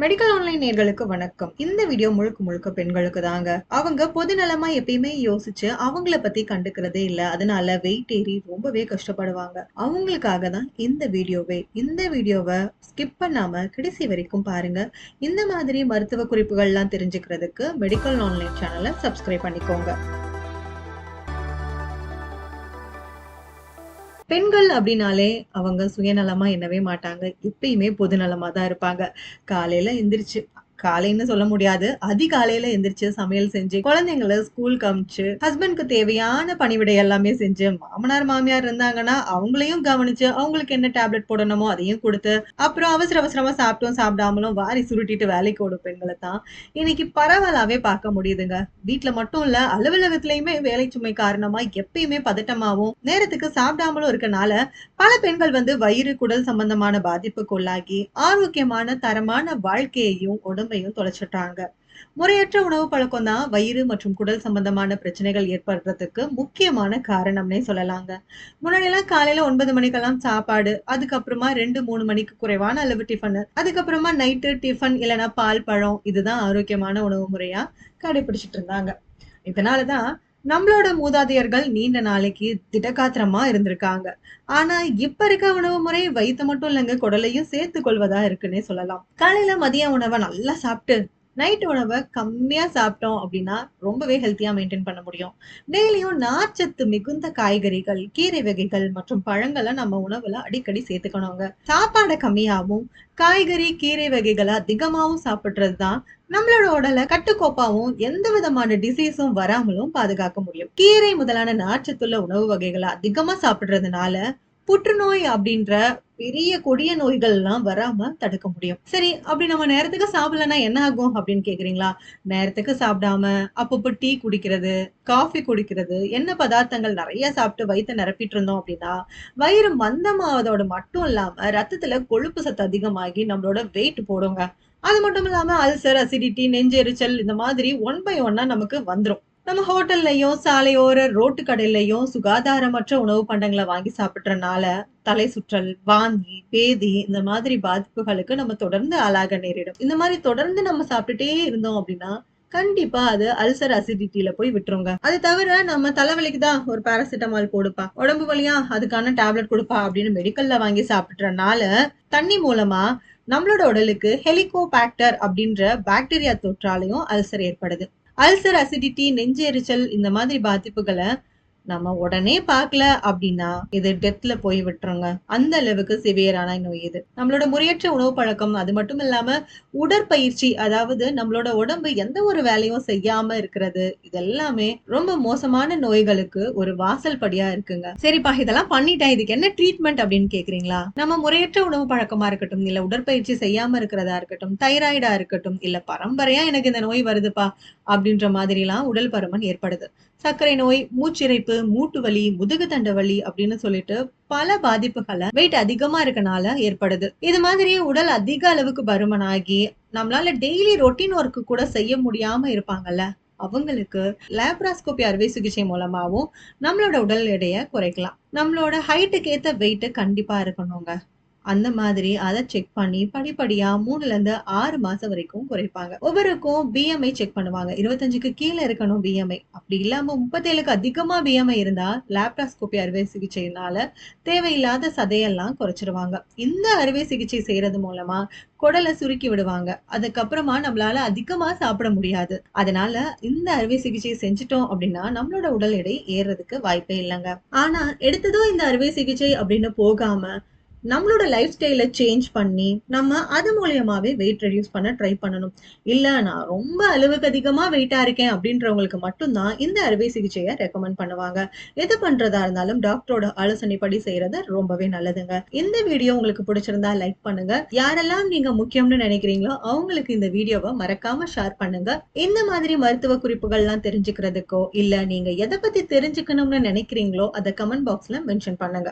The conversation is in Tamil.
மெடிக்கல் ஆன்லைன் நேர்களுக்கு வணக்கம். இந்த வீடியோ முழுக்க முழுக்க பெண்களுக்கு தாங்க. அவங்க பொது நலமா எப்பயுமே யோசிச்சு அவங்கள பத்தி கண்டுக்கிறதே இல்ல. அதனால வெயிட் ஏறி ரொம்பவே கஷ்டப்படுவாங்க. அவங்களுக்காக தான் இந்த வீடியோவே இந்த வீடியோவை ஸ்கிப் பண்ணாம கடைசி வரைக்கும் பாருங்க. இந்த மாதிரி மருத்துவ குறிப்புகள்லாம் தெரிஞ்சுக்கிறதுக்கு மெடிக்கல் ஆன்லைன் சேனலை சப்ஸ்கிரைப் பண்ணிக்கோங்க. பெண்கள் அப்படின்னாலே அவங்க சுயநலமா எண்ணவே மாட்டாங்க. எப்பயுமே பொதுநலமா தான் இருப்பாங்க. காலையில எந்திரிச்சு காலைன்னு சொல்ல முடியாது. அதிகாலையில எந்திரிச்சு சமையல் செஞ்சு குழந்தைங்கள ஸ்கூலுக்கு அமிச்சு ஹஸ்பண்ட்க்கு தேவையான பணிவிடை எல்லாமே செஞ்சு மாமனார் மாமியார் இருந்தாங்கன்னா அவங்களையும் கவனிச்சு அவங்களுக்கு என்ன டேப்லெட் போடணுமோ அதையும் கொடுத்து அப்புறம் அவசர அவசரமா சாப்பிட்டோம் சாப்பிடாமலும் வாரி சுருட்டிட்டு வேலைக்கு ஓடும் பெண்களை தான் இன்னைக்கு பரவலாவே பார்க்க முடியுதுங்க. வீட்டுல மட்டும் இல்ல அலுவலகத்திலயுமே வேலை சுமை காரணமா எப்பயுமே பதட்டமாவும் நேரத்துக்கு சாப்பிடாமலும் இருக்கனால பல பெண்கள் வந்து வயிறு குடல் சம்பந்தமான பாதிப்புக்கு உள்ளாகி ஆரோக்கியமான தரமான வாழ்க்கையையும் உடம்பு பசுமையும் தொலைச்சிட்டாங்க. முறையற்ற உணவு பழக்கம் தான் வயிறு மற்றும் குடல் சம்பந்தமான பிரச்சனைகள் ஏற்படுறதுக்கு முக்கியமான காரணம்னே சொல்லலாங்க. முன்னாடியெல்லாம் காலையில ஒன்பது மணிக்கெல்லாம் சாப்பாடு அதுக்கப்புறமா ரெண்டு மூணு மணிக்கு குறைவான அளவு டிஃபன் அதுக்கப்புறமா நைட்டு டிஃபன் இல்லைன்னா பால் பழம் இதுதான் ஆரோக்கியமான உணவு முறையா கடைபிடிச்சிட்டு இருந்தாங்க. இதனாலதான் நம்மளோட மூதாதையர்கள் நீண்ட நாளைக்கு திடகாத்திரமா இருந்திருக்காங்க. ஆனா இப்ப இருக்க உணவு முறை வயிற்று மட்டும் இல்லைங்க குடலையும் சேர்த்து கொள்வதா இருக்குன்னே சொல்லலாம். காலையில மதிய உணவை நல்லா சாப்பிட்டு நைட் உணவை கம்மியாக சாப்பிட்டோம் அப்படின்னா ரொம்பவே ஹெல்த்தியாக மெயின்டைன் பண்ண முடியும். டெய்லியும் நார்ச்சத்து மிகுந்த காய்கறிகள் கீரை வகைகள் மற்றும் பழங்களை நம்ம உணவுல அடிக்கடி சேர்த்துக்கணுங்க சாப்பாடை கம்மியாகவும் காய்கறி கீரை வகைகளை அதிகமாகவும் சாப்பிட்றது தான் நம்மளோட உடலை கட்டுக்கோப்பாவும் எந்த விதமான டிசீஸும் வராமலும் பாதுகாக்க முடியும். கீரை முதலான நார்ச்சத்துள்ள உணவு வகைகளை அதிகமாக சாப்பிட்றதுனால புற்றுநோய் அப்படின்ற பெரிய கொடிய நோய்கள்லாம் வராம தடுக்க முடியும். சரி அப்படி நம்ம நேரத்துக்கு சாப்பிடலன்னா என்ன ஆகும் அப்படின்னு கேக்குறீங்களா? நேரத்துக்கு சாப்பிடாம அப்பப்போ டீ குடிக்கிறது காஃபி குடிக்கிறது என்ன பதார்த்தங்கள் நிறைய சாப்பிட்டு வயிற்று நிரப்பிட்டு இருந்தோம் அப்படின்னா வயிறு மந்தமாவதோட மட்டும் இல்லாம ரத்தத்துல கொழுப்பு சத்து அதிகமாகி நம்மளோட வெயிட் போடுங்க. அது மட்டும் இல்லாம அல்சர் அசிடிட்டி நெஞ்செரிச்சல் இந்த மாதிரி ஒன் பை ஒன்னா நமக்கு வந்துடும் நம்ம ஹோட்டல்லையும் சாலையோர ரோட்டு கடையிலையும் சுகாதாரமற்ற உணவு பண்டங்களை வாங்கி சாப்பிட்றனால தலை சுற்றல் வாந்தி பேதி இந்த மாதிரி பாதிப்புகளுக்கு நம்ம தொடர்ந்து ஆளாக நேரிடும். இந்த மாதிரி தொடர்ந்து நம்ம சாப்பிட்டுட்டே இருந்தோம் அப்படின்னா கண்டிப்பா அது அல்சர் அசிடிட்டியில போய் விட்டுருங்க. அது தவிர நம்ம தலைவலிக்கு தான் ஒரு பாராசிட்டமால் போடுப்பா. உடம்பு வழியா அதுக்கான டேப்லெட் கொடுப்பா அப்படின்னு மெடிக்கல்ல வாங்கி சாப்பிட்றனால தண்ணி மூலமா நம்மளோட உடலுக்கு ஹெலிகோபாக்டர் அப்படின்ற பாக்டீரியா தொற்றாலையும் அல்சர் ஏற்படுது. அல்சர் அசிடிட்டி நெஞ்செரிச்சல் இந்த மாதிரி பாதிப்புகளை நம்ம உடனே பார்க்கல அப்படின்னா இது டெத்ல போய் விட்டுருங்க. அந்த அளவுக்கு சிவியரான நோய் இது. நம்மளோட முறையற்ற உணவு பழக்கம் அது மட்டும் இல்லாம உடற்பயிற்சி அதாவது நம்மளோட உடம்பு எந்த ஒரு வேலையும் செய்யாம இருக்கிறது இதெல்லாமே ரொம்ப மோசமான நோய்களுக்கு ஒரு வாசல் படியா இருக்குங்க. சரிப்பா இதெல்லாம் பண்ணிட்டேன். இதுக்கு என்ன ட்ரீட்மெண்ட் அப்படின்னு கேக்குறீங்களா? நம்ம முறையற்ற உணவு பழக்கமா இருக்கட்டும் இல்ல உடற்பயிற்சி செய்யாம இருக்கிறதா இருக்கட்டும் தைராய்டா இருக்கட்டும் இல்ல பரம்பரையா எனக்கு இந்த நோய் வருதுப்பா அப்படின்ற மாதிரி எல்லாம் உடல் பருமன் ஏற்படுது. சர்க்கரை நோய் மூச்சிறைப்பு மூட்டு வலி முதுகு தண்ட வலி அப்படின்னு சொல்லிட்டு பல பாதிப்புகளை வெயிட் அதிகமா இருக்கனால ஏற்படுது. இது மாதிரி உடல் அதிக அளவுக்கு பருமனாகி நம்மளால டெய்லி ரொட்டீன் ஒர்க் கூட செய்ய முடியாம இருப்பாங்கல்ல அவங்களுக்கு லேப்ராஸ்கோபி அறுவை சிகிச்சை மூலமாவும் நம்மளோட உடல் எடையை குறைக்கலாம். நம்மளோட ஹைட்டுக்கு ஏத்த வெயிட் கண்டிப்பா இருக்கணுங்க. அந்த மாதிரி அதை செக் பண்ணி படிப்படியா மூணுல இருந்து ஆறு மாசம் வரைக்கும் குறைப்பாங்க. ஒவ்வொருக்கும் பிஎம்ஐ செக் பண்ணுவாங்க. இருபத்தஞ்சுக்கு கீழே இருக்கணும் பிஎம்ஐ அப்படி இல்லாம முப்பத்தேழுக்கு அதிகமா பிஎம்ஐ இருந்தா லேப்டாஸ்கோபி அறுவை சிகிச்சையினால தேவையில்லாத சதையெல்லாம் குறைச்சிருவாங்க. இந்த அறுவை சிகிச்சை செய்யறது மூலமா குடலை சுருக்கி விடுவாங்க. அதுக்கப்புறமா நம்மளால அதிகமா சாப்பிட முடியாது. அதனால இந்த அறுவை சிகிச்சை செஞ்சுட்டோம் அப்படின்னா நம்மளோட உடல் எடை ஏறுறதுக்கு வாய்ப்பே இல்லைங்க. ஆனா எடுத்ததும் இந்த அறுவை சிகிச்சை அப்படின்னு போகாம நம்மளோட லைஃப் ஸ்டைல சேஞ்ச் பண்ணி நம்ம அது மூலியமாவே வெயிட் ரெடியூஸ் பண்ண ட்ரை பண்ணணும். இல்ல நான் ரொம்ப அளவுக்கு அதிகமா வெயிட்டா இருக்கேன் அப்படின்றவங்களுக்கு மட்டும்தான் இந்த அறுவை சிகிச்சையை ரெக்கமெண்ட் பண்ணுவாங்க. எது பண்றதா இருந்தாலும் டாக்டரோட ஆலோசனைப்படி செய்யறது ரொம்பவே நல்லதுங்க. இந்த வீடியோ உங்களுக்கு பிடிச்சிருந்தா லைக் பண்ணுங்க. யாரெல்லாம் நீங்க முக்கியம்னு நினைக்கிறீங்களோ அவங்களுக்கு இந்த வீடியோவை மறக்காம ஷேர் பண்ணுங்க. இந்த மாதிரி மருத்துவ குறிப்புகள்லாம் தெரிஞ்சுக்கிறதுக்கோ இல்ல நீங்க எதை பத்தி தெரிஞ்சுக்கணும்னு நினைக்கிறீங்களோ அதை கமெண்ட் பாக்ஸ்ல மென்ஷன் பண்ணுங்க.